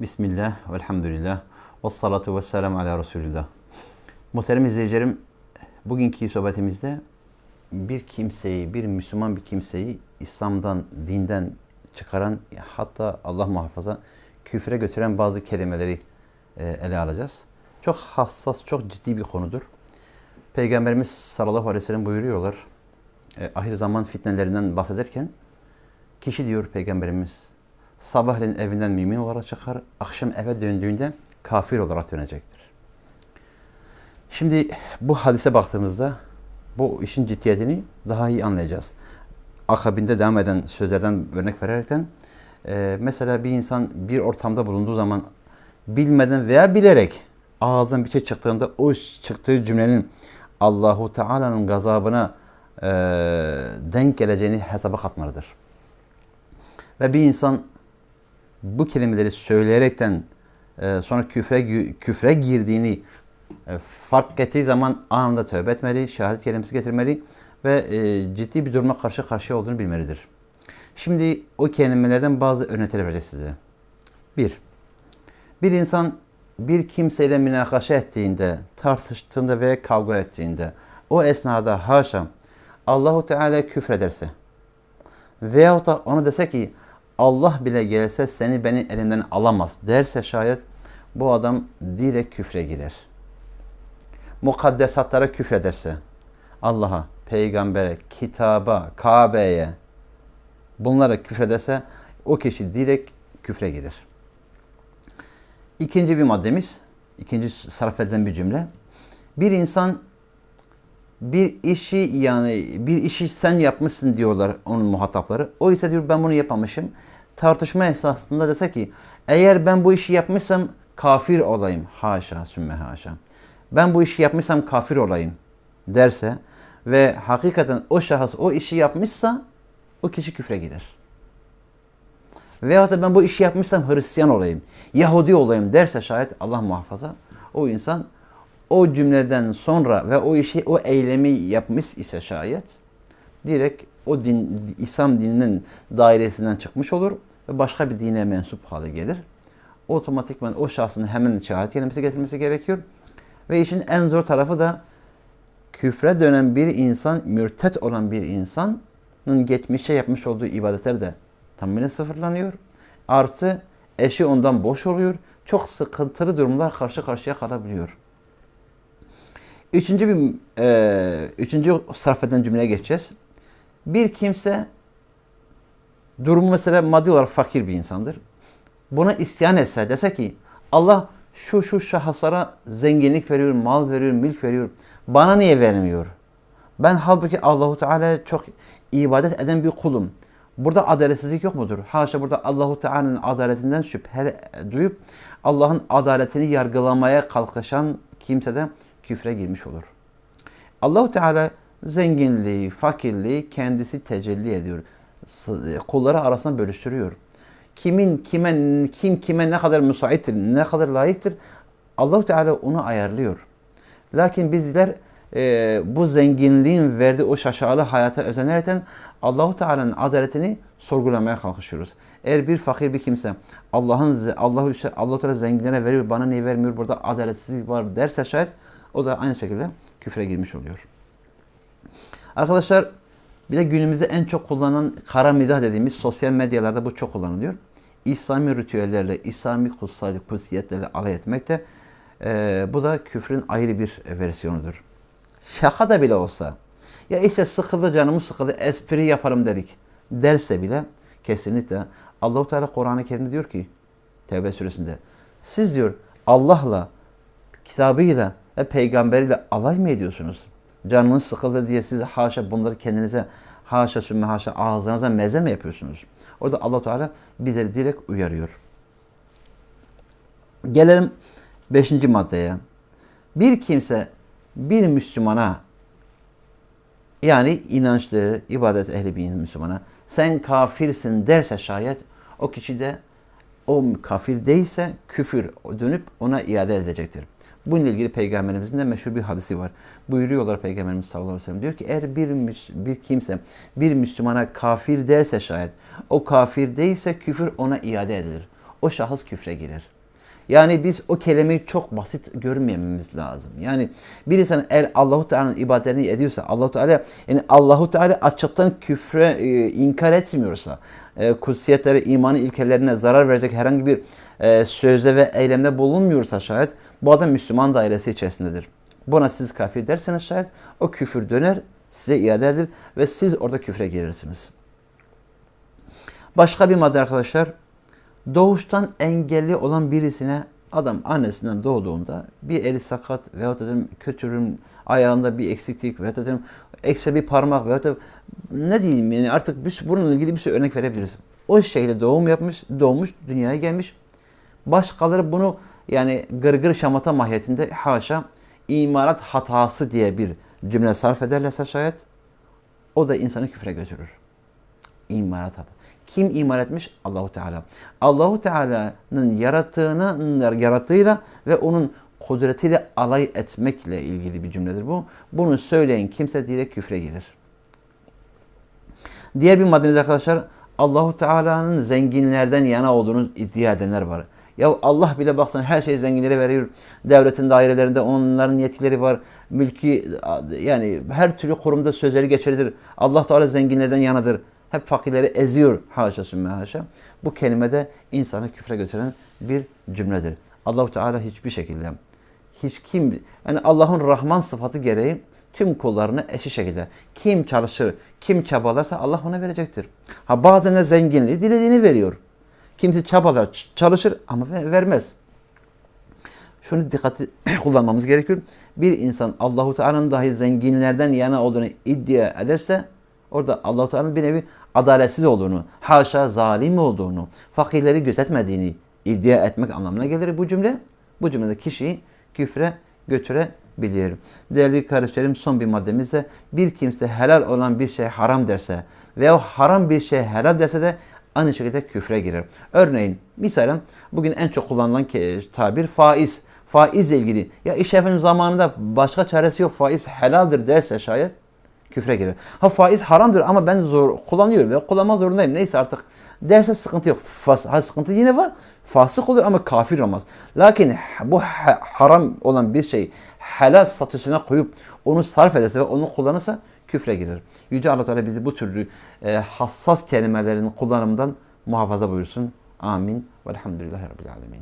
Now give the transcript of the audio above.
Bismillah, velhamdülillah, ve salatu ve selamu ala Resulillah. Muhterem izleyicilerim, bugünkü sohbetimizde bir kimseyi, bir Müslüman bir kimseyi İslam'dan, dinden çıkaran, hatta Allah muhafaza küfre götüren bazı kelimeleri e, ele alacağız. Çok hassas, çok ciddi bir konudur. Peygamberimiz sallallahu aleyhi ve sellem buyuruyorlar, e, ahir zaman fitnelerinden bahsederken, kişi diyor Peygamberimiz, sabahleyin evinden mümin olarak çıkar, akşam eve döndüğünde kafir olarak dönecektir. Şimdi bu hadise baktığımızda bu işin ciddiyetini daha iyi anlayacağız. Akabinde devam eden sözlerden örnek vererekten e, mesela bir insan bir ortamda bulunduğu zaman bilmeden veya bilerek ağzından bir şey çıktığında o çıktığı cümlenin Allahu Teala'nın gazabına e, denk geleceğini hesaba katmalıdır. Ve bir insan bu kelimeleri söyleyerekten e, sonra küfre küfre girdiğini e, fark ettiği zaman anında tövbe etmeli, şehadet kelimesi getirmeli ve e, ciddi bir duruma karşı karşıya olduğunu bilmelidir. Şimdi o kelimelerden bazı örnekler vereceğiz size. Bir, bir insan bir kimseyle münakaşa ettiğinde, tartıştığında ve kavga ettiğinde, o esnada haşa Allahu Teala küfrederse veyahut da ona dese ki Allah bile gelse seni beni elinden alamaz derse şayet bu adam direkt küfre girer. Mukaddesatlara küfrederse Allah'a, peygambere, kitaba, Kabe'ye bunlara küfrederse o kişi direkt küfre girer. İkinci bir maddemiz, ikinci sarf edilen bir cümle. Bir insan bir işi yani bir işi sen yapmışsın diyorlar onun muhatapları. O ise diyor ben bunu yapmamışım. Tartışma esasında dese ki eğer ben bu işi yapmışsam kafir olayım. Haşa sümme haşa. Ben bu işi yapmışsam kafir olayım derse ve hakikaten o şahıs o işi yapmışsa o kişi küfre gider. Veyahut da ben bu işi yapmışsam Hristiyan olayım, Yahudi olayım derse şayet Allah muhafaza o insan o cümleden sonra ve o işi, o eylemi yapmış ise şayet direkt o din, İslam dininin dairesinden çıkmış olur ve başka bir dine mensup hale gelir. Otomatikman o şahsın hemen şehadet kelimesi getirmesi gerekiyor. Ve işin en zor tarafı da küfre dönen bir insan, mürtet olan bir insanın geçmişe yapmış olduğu ibadetler de tamamen sıfırlanıyor. Artı eşi ondan boş oluyor. Çok sıkıntılı durumlar karşı karşıya kalabiliyor. Üçüncü bir e, üçüncü sarf eden cümleye geçeceğiz. Bir kimse durumu mesela maddi olarak fakir bir insandır. Buna isyan etse dese ki Allah şu şu şahıslara zenginlik veriyor, mal veriyor, mülk veriyor. Bana niye vermiyor? Ben halbuki Allahu Teala çok ibadet eden bir kulum. Burada adaletsizlik yok mudur? Haşa burada Allahu Teala'nın adaletinden şüphe duyup Allah'ın adaletini yargılamaya kalkışan kimse de küfre girmiş olur. Allahu Teala zenginliği, fakirliği kendisi tecelli ediyor. Kulları arasında bölüştürüyor. Kimin kime kim kime ne kadar müsaittir, ne kadar layıktır Allahu Teala onu ayarlıyor. Lakin bizler e, bu zenginliğin verdiği o şaşalı hayata özenerek Allahu Teala'nın adaletini sorgulamaya kalkışıyoruz. Eğer bir fakir bir kimse Allah'ın Allahu Allah Teala zenginlere veriyor, bana niye vermiyor? Burada adaletsizlik var derse şayet o da aynı şekilde küfre girmiş oluyor. Arkadaşlar bir de günümüzde en çok kullanılan kara mizah dediğimiz sosyal medyalarda bu çok kullanılıyor. İslami ritüellerle, İslami kutsal kutsiyetlerle alay etmek de e, bu da küfrün ayrı bir versiyonudur. Şaka da bile olsa ya işte sıkıldı canımı sıkıldı espri yaparım dedik derse bile kesinlikle Allahu Teala Kur'an-ı Kerim'de diyor ki Tevbe suresinde siz diyor Allah'la kitabıyla ve peygamberiyle alay mı ediyorsunuz? Canınız sıkıldı diye siz haşa bunları kendinize haşa sümme haşa ağzınıza meze mi yapıyorsunuz? Orada allah Teala bizleri direkt uyarıyor. Gelelim beşinci maddeye. Bir kimse bir Müslümana yani inançlı, ibadet ehli bir Müslümana sen kafirsin derse şayet o kişi de o kafir değilse küfür dönüp ona iade edilecektir. Bununla ilgili peygamberimizin de meşhur bir hadisi var. Buyuruyorlar peygamberimiz sallallahu aleyhi ve sellem diyor ki eğer bir, bir kimse bir Müslümana kafir derse şayet o kafir değilse küfür ona iade edilir. o şahıs küfre girer. Yani biz o kelimeyi çok basit görmememiz lazım. Yani bir insan eğer Allahu Teala'nın ibadetini ediyorsa, Allahu Teala yani Allahu Teala açıktan küfre e, inkar etmiyorsa, e, kutsiyetlere, imanın ilkelerine zarar verecek herhangi bir e, sözde ve eylemde bulunmuyorsa şayet bu adam Müslüman dairesi içerisindedir. Buna siz kafir derseniz şayet o küfür döner, size iade edilir ve siz orada küfre girirsiniz. Başka bir madde arkadaşlar, doğuştan engelli olan birisine adam annesinden doğduğunda bir eli sakat veyahut dedim kötürüm ayağında bir eksiklik veyahut dedim ekstra bir parmak veyahut da ne diyeyim yani artık bir, bununla ilgili bir sürü örnek verebiliriz. O şekilde doğum yapmış, doğmuş, dünyaya gelmiş. Başkaları bunu yani gırgır şamata mahiyetinde haşa imalat hatası diye bir cümle sarf ederlerse şayet o da insanı küfre götürür. İmalat hata. Kim iman etmiş? Allahu Teala. Allahu Teala'nın yarattığını yarattığıyla ve onun kudretiyle alay etmekle ilgili bir cümledir bu. Bunu söyleyen kimse direkt küfre girer. Diğer bir maddemiz arkadaşlar Allahu Teala'nın zenginlerden yana olduğunu iddia edenler var. Ya Allah bile baksan her şeyi zenginlere veriyor. Devletin dairelerinde onların yetkileri var. Mülki yani her türlü kurumda sözleri geçerlidir. Allah Teala zenginlerden yanadır. Hep fakirleri eziyor. Haşa sümme haşa. Bu kelimede insanı küfre götüren bir cümledir. Allahu Teala hiçbir şekilde hiç kim yani Allah'ın Rahman sıfatı gereği tüm kullarını eşit şekilde kim çalışır, kim çabalarsa Allah ona verecektir. Ha bazen de zenginliği dilediğini veriyor. Kimisi çabalar, çalışır ama vermez. Şunu dikkatli kullanmamız gerekiyor. Bir insan Allahu Teala'nın dahi zenginlerden yana olduğunu iddia ederse orada Allahu Teala'nın bir nevi adaletsiz olduğunu, haşa zalim olduğunu, fakirleri gözetmediğini iddia etmek anlamına gelir bu cümle. Bu cümlede kişiyi küfre götürebilir. Değerli kardeşlerim son bir maddemiz de bir kimse helal olan bir şey haram derse veya haram bir şey helal derse de aynı şekilde küfre girer. Örneğin misalen bugün en çok kullanılan tabir faiz. Faizle ilgili ya iş efendim zamanında başka çaresi yok faiz helaldir derse şayet küfre girer. Ha faiz haramdır ama ben zor kullanıyorum ve kullanma zorundayım. Neyse artık derse sıkıntı yok. Fas, ha, sıkıntı yine var. Fasık olur ama kafir olmaz. Lakin bu ha, haram olan bir şey helal statüsüne koyup onu sarf ederse ve onu kullanırsa küfre girer. Yüce Allah Teala bizi bu türlü e, hassas kelimelerin kullanımından muhafaza buyursun. Amin. Velhamdülillahi Rabbil Alemin.